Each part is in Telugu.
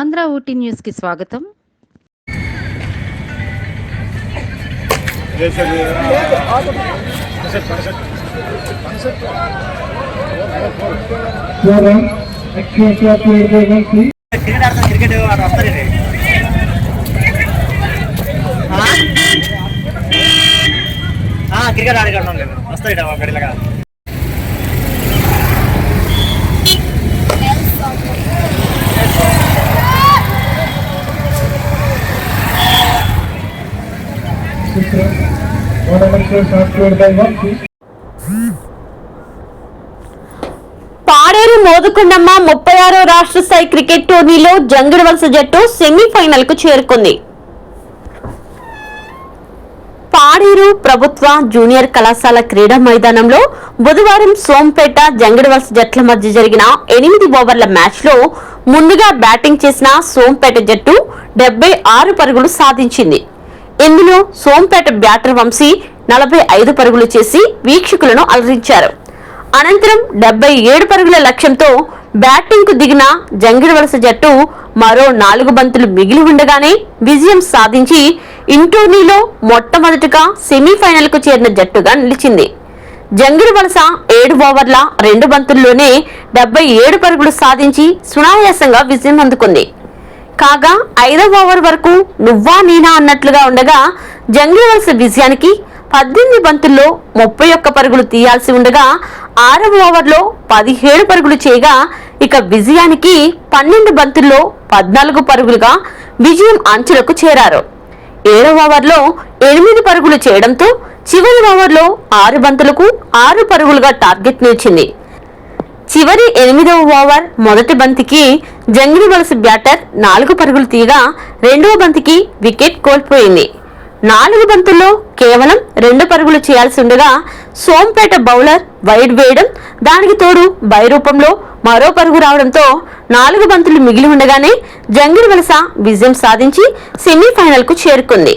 ఆంధ్ర ఊటీ న్యూస్కి స్వాగతం. క్రికెట్ ఆడతాం క్రికెట్ వాడు వస్తారు పాడేరు మోదుకొండమ్మ ముప్పై ఆరో రాష్ట్ర స్థాయి క్రికెట్ టోర్నీలో జంగిడి వలస జట్టు సెమీఫైనల్కు చేరుకుంది. పాడేరు ప్రభుత్వ జూనియర్ కళాశాల క్రీడా మైదానంలో బుధవారం సోంపేట జంగిడివలస జట్ల మధ్య జరిగిన ఎనిమిది ఓవర్ల మ్యాచ్లో ముందుగా బ్యాటింగ్ చేసిన సోంపేట జట్టు డెబ్బై ఆరు పరుగులు సాధించింది. ఇందులో సోంపేట బ్యాటర్ వంశీ నలభై ఐదు పరుగులు చేసి వీక్షకులను అలరించారు. అనంతరం డెబ్బై ఏడు పరుగుల లక్ష్యంతో బ్యాటింగ్కు దిగిన జంగిడవలస జట్టు మరో నాలుగు బంతులు మిగిలి ఉండగానే విజయం సాధించి ఇంటోర్నీలో మొట్టమొదటిగా సెమీఫైనల్కు చేరిన జట్టుగా నిలిచింది. జంగిడి వలస ఏడు ఓవర్ల రెండు బంతుల్లోనే డెబ్బై ఏడు పరుగులు సాధించి సునాయాసంగా విజయం అందుకుంది. కాగా ఐదవ ఓవర్ వరకు నువ్వా నేనా అన్నట్లుగా ఉండగా జంగివలస విజయానికి పద్దెనిమిది బంతుల్లో ముప్పై ఒక్క పరుగులు తీయాల్సి ఉండగా ఆరవ ఓవర్లో పదిహేడు పరుగులు చేయగా ఇక విజయానికి పన్నెండు బంతుల్లో పద్నాలుగు పరుగులుగా విజయం అంచులకు చేరారు. ఏడవ ఓవర్లో ఎనిమిది పరుగులు చేయడంతో చివరి ఓవర్లో ఆరు బంతులకు ఆరు పరుగులుగా టార్గెట్ నిలిచింది. చివరి ఎనిమిదవ ఓవర్ మొదటి బంతికి జంగిలి వలస బ్యాటర్ నాలుగు పరుగులు తీయగా రెండవ బంతికి వికెట్ కోల్పోయింది. నాలుగు బంతుల్లో కేవలం రెండు పరుగులు చేయాల్సి ఉండగా సోంపేట బౌలర్ వైడ్ వేయడం దానికి తోడు బై రూపంలో మరో పరుగు రావడంతో నాలుగు బంతులు మిగిలి ఉండగానే జంగిడి వలస విజయం సాధించి సెమీఫైనల్కు చేరుకుంది.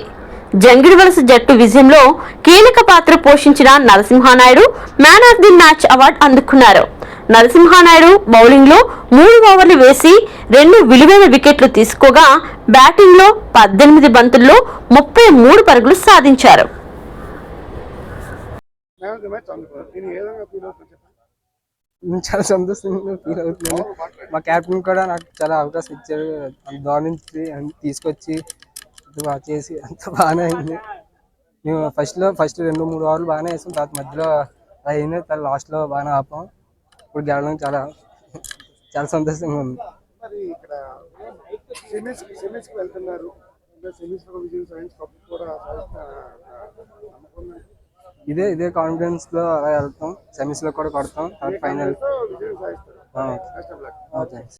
జంగిడి వలస జట్టు విజయంలో కీలక పాత్ర పోషించిన Narasimha Naidu man of the match award అందుకున్నారు. నరసింహానాయుడు బౌలింగ్లో మూడు ఓవర్లు వేసి రెండు విలువైన వికెట్లు తీసుకోగా బ్యాటింగ్లో పద్దెనిమిది బంతుల్లో ముప్పై మూడు పరుగులు సాధించారు. చాలా సంతోషంగా ఫీల్ అవుతున్నాను. మా క్యాప్టెన్ కూడా నాకు చాలా అవకాశం ఇచ్చారు. దాని నుంచి అన్ని తీసుకొచ్చి బాగా చేసి అంత బాగానే అయింది. మేము ఫస్ట్లో ఫస్ట్ రెండు మూడు ఓవర్లు బాగానే వేసాం. తర్వాత మధ్యలో అయింది. తర్వాత లాస్ట్లో బాగానే ఆపాం. ఇప్పుడు గెలవడం చాలా చాలా సంతోషంగా ఉంది. మరి ఇక్కడ సెమీస్ సెమీస్కి వెళ్తున్నారు సెమీస్లో విజయం సైన్స్ కప్ కూడా. ఇదే ఇదే కాన్ఫిడెన్స్లో అలా వెళ్తాం. సెమీస్లో కూడా కొడతాం. Final okay.